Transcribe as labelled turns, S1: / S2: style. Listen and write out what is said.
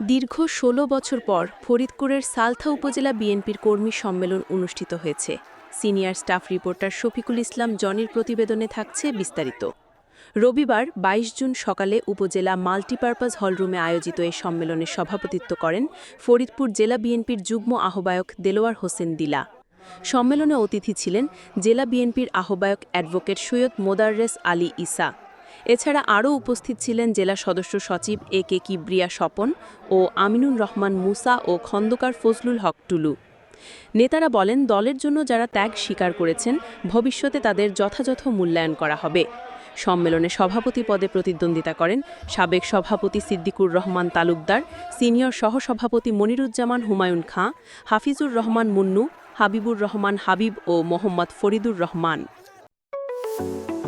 S1: দীর্ঘ ১৬ বছর পর ফরিদপুরের সালথা উপজেলা বিএনপির কর্মী সম্মেলন অনুষ্ঠিত হয়েছে। Senior staff reporter Shafiqul Islam জনির প্রতিবেদনে থাকছে বিস্তারিত। রবিবার ২২ জুন সকালে উপজেলা মাল্টিপারপাস হলরুমে আয়োজিত এই সম্মেলনে সভাপতিত্ব করেন ফরিদপুর জেলা বিএনপির যুগ্ম আহ্বায়ক দেলোয়ার হোসেন দিলা। সম্মেলনে অতিথি ছিলেন জেলা বিএনপির আহ্বায়ক অ্যাডভোকেট সৈয়দ মোদাররেস আলী ইসা। এছাড়া আরও উপস্থিত ছিলেন জেলা সদস্য সচিব এ কে কিবরিয়া স্বপন ও আমিনুর রহমান মুসা ও খন্দকার ফজলুল হক টুলু। নেতারা বলেন, দলের জন্য যারা ত্যাগ স্বীকার করেছেন, ভবিষ্যতে তাদের যথাযথ মূল্যায়ন করা হবে। সম্মেলনে সভাপতি পদে প্রতিদ্বন্দ্বিতা করেন সাবেক সভাপতি সিদ্দিকুর রহমান তালুকদার, সিনিয়র সহসভাপতি মনিরুজ্জামান হুমায়ুন খাঁ, হাফিজুর রহমান মুন্নু, হাবিবুর রহমান হাবিব ও মোহাম্মদ ফরিদুর রহমান।